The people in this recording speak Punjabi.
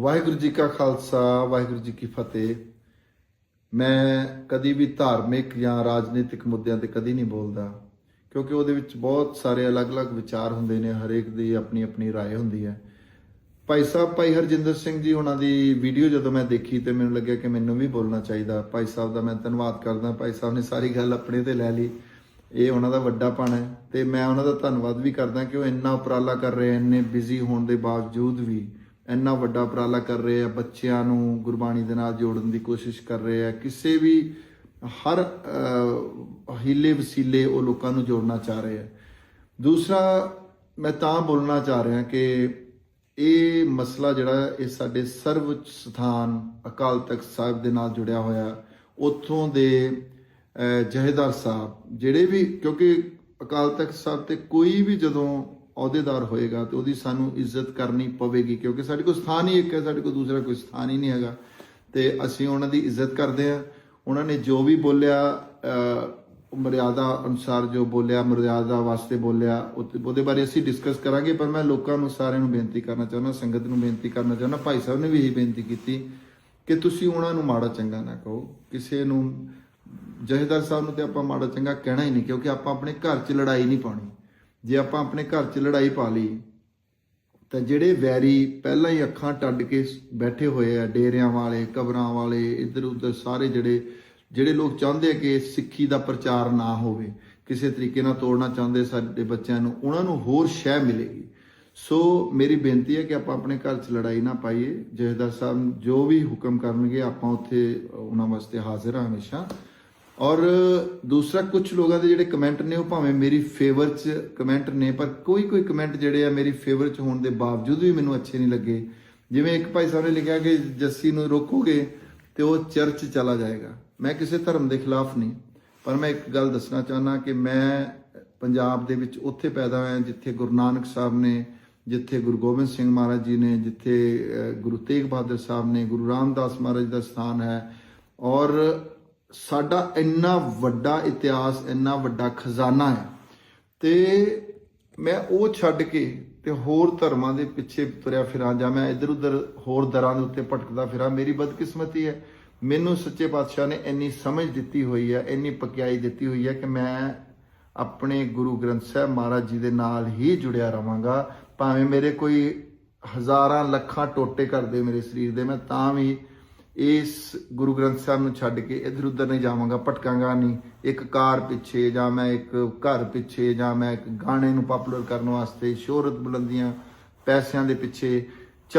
ਵਾਹਿਗੁਰੂ ਜੀ ਕਾ ਖਾਲਸਾ ਵਾਹਿਗੁਰੂ ਜੀ ਕੀ ਫਤਿਹ ਮੈਂ ਕਦੀ ਵੀ ਧਾਰਮਿਕ ਜਾਂ ਰਾਜਨੀਤਿਕ ਮੁੱਦਿਆਂ ਤੇ ਕਦੀ ਨਹੀਂ ਬੋਲਦਾ ਕਿਉਂਕਿ ਉਹਦੇ ਵਿੱਚ ਬਹੁਤ ਸਾਰੇ ਅਲੱਗ-ਅਲੱਗ ਵਿਚਾਰ ਹੁੰਦੇ ਨੇ ਹਰੇਕ ਦੀ ਆਪਣੀ ਆਪਣੀ رائے ਹੁੰਦੀ ਹੈ ਭਾਈ ਸਾਹਿਬ ਭਾਈ ਹਰਜਿੰਦਰ ਸਿੰਘ ਜੀ ਉਹਨਾਂ ਦੀ ਵੀਡੀਓ ਜਦੋਂ ਮੈਂ ਦੇਖੀ ਤੇ ਮੈਨੂੰ ਲੱਗਿਆ ਕਿ ਮੈਨੂੰ ਵੀ ਬੋਲਣਾ ਚਾਹੀਦਾ ਭਾਈ ਸਾਹਿਬ ਦਾ ਮੈਂ ਧੰਨਵਾਦ ਕਰਦਾ ਭਾਈ ਸਾਹਿਬ ਨੇ ਸਾਰੀ ਗੱਲ ਆਪਣੇ ਤੇ ਲੈ ਲਈ ਇਹ ਉਹਨਾਂ ਦਾ ਵੱਡਾ ਪਣ ਹੈ ਤੇ ਮੈਂ ਉਹਨਾਂ ਦਾ ਧੰਨਵਾਦ ਵੀ ਕਰਦਾ ਕਿ ਉਹ ਇੰਨਾ ਉਪਰਾਲਾ ਕਰ ਰਹੇ ਇੰਨੇ ਬਿਜ਼ੀ ਹੋਣ ਦੇ ਬਾਵਜੂਦ ਵੀ ਇੰਨਾ ਵੱਡਾ ਉਪਰਾਲਾ ਕਰ ਰਹੇ ਆ ਬੱਚਿਆਂ ਨੂੰ ਗੁਰਬਾਣੀ ਦੇ ਨਾਲ ਜੋੜਨ ਦੀ ਕੋਸ਼ਿਸ਼ ਕਰ ਰਹੇ ਆ। ਕਿਸੇ ਵੀ ਹਰ ਹੀਲੇ ਵਸੀਲੇ ਉਹ ਲੋਕਾਂ ਨੂੰ ਜੋੜਨਾ ਚਾਹ ਰਹੇ ਆ। ਦੂਸਰਾ ਮੈਂ ਤਾਂ ਬੋਲਣਾ ਚਾਹ ਰਿਹਾ ਕਿ ਇਹ ਮਸਲਾ ਜਿਹੜਾ ਇਹ ਸਾਡੇ ਸਰਵਉੱਚ ਸਥਾਨ ਅਕਾਲ ਤਖਤ ਸਾਹਿਬ ਦੇ ਨਾਲ ਜੁੜਿਆ ਹੋਇਆ ਉੱਥੋਂ ਦੇ ਅਹ, ਜਹੇਦਾਰ ਸਾਹਿਬ ਜਿਹੜੇ ਵੀ ਕਿਉਂਕਿ ਅਕਾਲ ਤਖਤ ਸਾਹਿਬ ਤੇ ਕੋਈ ਵੀ ਜਦੋਂ ਅਹੁਦੇਦਾਰ ਹੋਏਗਾ ਤੇ ਉਹਦੀ ਸਾਨੂੰ ਇੱਜ਼ਤ ਕਰਨੀ ਪਵੇਗੀ, ਕਿਉਂਕਿ ਸਾਡੇ ਕੋਲ ਸਥਾਨ ਹੀ ਇੱਕ ਹੈ, ਸਾਡੇ ਕੋਲ ਦੂਸਰਾ ਕੋਈ ਸਥਾਨ ਹੀ ਨਹੀਂ ਹੈਗਾ। ਤੇ ਅਸੀਂ ਉਹਨਾਂ ਦੀ ਇੱਜ਼ਤ ਕਰਦੇ ਹਾਂ। ਉਹਨਾਂ ਨੇ ਜੋ ਵੀ ਬੋਲਿਆ ਮਰਿਆਦਾ ਅਨੁਸਾਰ ਜੋ ਬੋਲਿਆ, ਮਰਿਆਦਾ ਵਾਸਤੇ ਬੋਲਿਆ, ਉਹ- ਉਹਦੇ ਬਾਰੇ ਅਸੀਂ ਡਿਸਕਸ ਕਰਾਂਗੇ, ਪਰ ਮੈਂ ਲੋਕਾਂ ਨੂੰ ਸਾਰਿਆਂ ਨੂੰ ਬੇਨਤੀ ਕਰਨਾ ਚਾਹੁੰਦਾ, ਸੰਗਤ ਨੂੰ ਬੇਨਤੀ ਕਰਨਾ ਚਾਹੁੰਦਾ, ਭਾਈ ਸਾਹਿਬ ਨੇ ਵੀ ਇਹੀ ਬੇਨਤੀ ਕੀਤੀ ਕਿ ਤੁਸੀਂ ਉਹਨਾਂ ਨੂੰ ਮਾੜਾ ਚੰਗਾ ਨਾ ਕਹੋ। ਕਿਸੇ ਨੂੰ ਜਹੇਦਾਰ ਸਾਹਿਬ ਨੂੰ ਤੇ ਆਪਾਂ ਮਾੜਾ ਚੰਗਾ ਕਹਿਣਾ ਹੀ ਨਹੀਂ, ਕਿਉਂਕਿ ਆਪਾਂ ਆਪਣੇ ਘਰ 'ਚ ਲੜਾਈ ਨਹੀਂ ਪਾਉਣੀ। ਜੇ ਆਪਾਂ ਆਪਣੇ ਘਰ 'ਚ ਲੜਾਈ ਪਾ ਲਈ, ਤਾਂ ਜਿਹੜੇ ਵੈਰੀ ਪਹਿਲਾਂ ਹੀ ਅੱਖਾਂ ਟੱਡ ਕੇ ਬੈਠੇ ਹੋਏ ਆ, ਡੇਰਿਆਂ ਵਾਲੇ, ਕਬਰਾਂ ਵਾਲੇ, ਇੱਧਰ ਉੱਧਰ ਸਾਰੇ ਜਿਹੜੇ ਜਿਹੜੇ ਲੋਕ ਚਾਹੁੰਦੇ ਆ ਕਿ ਸਿੱਖੀ ਦਾ ਪ੍ਰਚਾਰ ਨਾ ਹੋਵੇ, ਕਿਸੇ ਤਰੀਕੇ ਨਾਲ ਤੋੜਨਾ ਚਾਹੁੰਦੇ ਸਾਡੇ ਬੱਚਿਆਂ ਨੂੰ, ਉਹਨਾਂ ਨੂੰ ਹੋਰ ਸ਼ਹਿ ਮਿਲੇਗੀ। ਸੋ ਮੇਰੀ ਬੇਨਤੀ ਹੈ ਕਿ ਆਪਾਂ ਆਪਣੇ ਘਰ 'ਚ ਲੜਾਈ ਨਾ ਪਾਈਏ। ਜਹੇਦਾਰ ਸਾਹਿਬ ਜੋ ਵੀ ਹੁਕਮ ਕਰਨਗੇ, ਆਪਾਂ ਉੱਥੇ ਉਹਨਾਂ ਵਾਸਤੇ ਹਾਜ਼ਰ ਹਾਂ ਹਮੇਸ਼ਾ। ਔਰ ਦੂਸਰਾ ਕੁਝ ਲੋਕਾਂ ਦੇ ਜਿਹੜੇ ਕਮੈਂਟ ਨੇ, ਉਹ ਭਾਵੇਂ ਮੇਰੀ ਫੇਵਰ 'ਚ ਕਮੈਂਟ ਨੇ, ਪਰ ਕੋਈ ਕੋਈ ਕਮੈਂਟ ਜਿਹੜੇ ਆ ਮੇਰੀ ਫੇਵਰ 'ਚ ਹੋਣ ਦੇ ਬਾਵਜੂਦ ਵੀ ਮੈਨੂੰ ਅੱਛੇ ਨਹੀਂ ਲੱਗੇ। ਜਿਵੇਂ ਇੱਕ ਭਾਈ ਸਾਹਿਬ ਨੇ ਲਿਖਿਆ ਕਿ ਜੱਸੀ ਨੂੰ ਰੋਕੋਗੇ ਤੇ ਉਹ ਚਰਚ ਚਲਾ ਜਾਏਗਾ। ਮੈਂ ਕਿਸੇ ਧਰਮ ਦੇ ਖਿਲਾਫ ਨਹੀਂ, ਪਰ ਮੈਂ ਇੱਕ ਗੱਲ ਦੱਸਣਾ ਚਾਹੁੰਦਾ ਕਿ ਮੈਂ ਪੰਜਾਬ ਦੇ ਵਿੱਚ ਉੱਥੇ ਪੈਦਾ ਹੋਇਆ, ਜਿੱਥੇ ਗੁਰੂ ਨਾਨਕ ਸਾਹਿਬ ਨੇ, ਜਿੱਥੇ ਗੁਰੂ ਗੋਬਿੰਦ ਸਿੰਘ ਮਹਾਰਾਜ ਜੀ ਨੇ, ਜਿੱਥੇ ਗੁਰੂ ਤੇਗ ਬਹਾਦਰ ਸਾਹਿਬ ਨੇ, ਗੁਰੂ ਰਾਮਦਾਸ ਮਹਾਰਾਜ ਦਾ ਸਥਾਨ ਹੈ। ਔਰ ਸਾਡਾ ਇੰਨਾ ਵੱਡਾ ਇਤਿਹਾਸ, ਇੰਨਾ ਵੱਡਾ ਖਜ਼ਾਨਾ ਹੈ ਤੇ ਮੈਂ ਉਹ ਛੱਡ ਕੇ ਤੇ ਹੋਰ ਧਰਮਾਂ ਦੇ ਪਿੱਛੇ ਤੁਰਿਆ ਫਿਰਾਂ ਜਾਂ ਮੈਂ ਇੱਧਰ ਉੱਧਰ ਹੋਰ ਦਰਾਂ ਦੇ ਉੱਤੇ ਭਟਕਦਾ ਫਿਰਾਂ, ਮੇਰੀ ਬਦਕਿਸਮਤੀ ਹੈ। ਮੈਨੂੰ ਸੱਚੇ ਪਾਤਸ਼ਾਹ ਨੇ ਇੰਨੀ ਸਮਝ ਦਿੱਤੀ ਹੋਈ ਹੈ, ਇੰਨੀ ਪਕਿਆਈ ਦਿੱਤੀ ਹੋਈ ਹੈ ਕਿ ਮੈਂ ਆਪਣੇ ਗੁਰੂ ਗ੍ਰੰਥ ਸਾਹਿਬ ਮਹਾਰਾਜ ਜੀ ਦੇ ਨਾਲ ਹੀ ਜੁੜਿਆ ਰਵਾਂਗਾ। ਭਾਵੇਂ ਮੇਰੇ ਕੋਈ ਹਜ਼ਾਰਾਂ ਲੱਖਾਂ ਟੋਟੇ ਕਰਦੇ ਮੇਰੇ ਸਰੀਰ ਦੇ, ਮੈਂ ਤਾਂ ਵੀ ਇਸ ਗੁਰੂ ਗ੍ਰੰਥ ਸਾਹਿਬ ਨੂੰ ਛੱਡ ਕੇ ਇਧਰ ਉਧਰ ਨਹੀਂ ਜਾਵਾਂਗਾ, ਭਟਕਾਂਗਾ ਨਹੀਂ। ਇੱਕ ਕਾਰ ਪਿੱਛੇ ਜਾਂ ਮੈਂ ਇੱਕ ਘਰ ਪਿੱਛੇ ਜਾਂ ਮੈਂ ਇੱਕ ਗਾਣੇ ਨੂੰ ਪਪੂਲਰ ਕਰਨ ਵਾਸਤੇ, ਸ਼ੋਹਰਤ ਬੁਲੰਦੀਆਂ ਪੈਸਿਆਂ ਦੇ ਪਿੱਛੇ